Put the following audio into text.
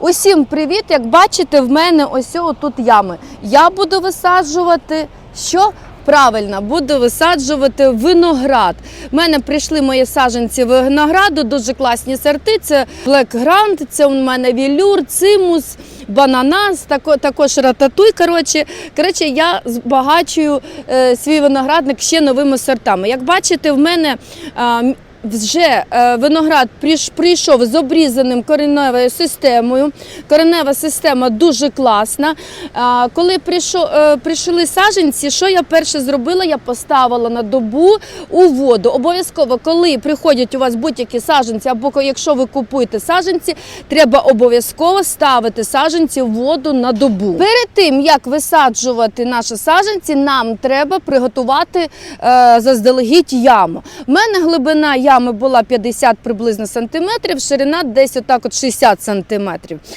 Усім привіт! Як бачите, в мене ось тут ями. Я буду висаджувати що? Правильно, буду висаджувати виноград. У мене прийшли мої саджанці винограду, дуже класні сорти. Це Black Grand, це у мене вілюр, цимус, бананас, тако- також рататуй. Коротше, коротше я збагачую е, свій виноградник ще новими сортами. Як бачите, в мене вже е, виноград прийшов з обрізаним кореневою системою. Коренева система дуже класна. Коли е, прийшли саджанці, що я перше зробила? Я поставила на добу у воду. Обов'язково, коли приходять у вас будь-які саджанці, або якщо ви купуєте саджанці, треба обов'язково ставити саджанці в воду на добу. Перед тим як висаджувати наші саджанці, нам треба приготувати е, заздалегідь яму. У мене глибина ями була 50 приблизно сантиметрів, ширина десь отак от 60 сантиметрів.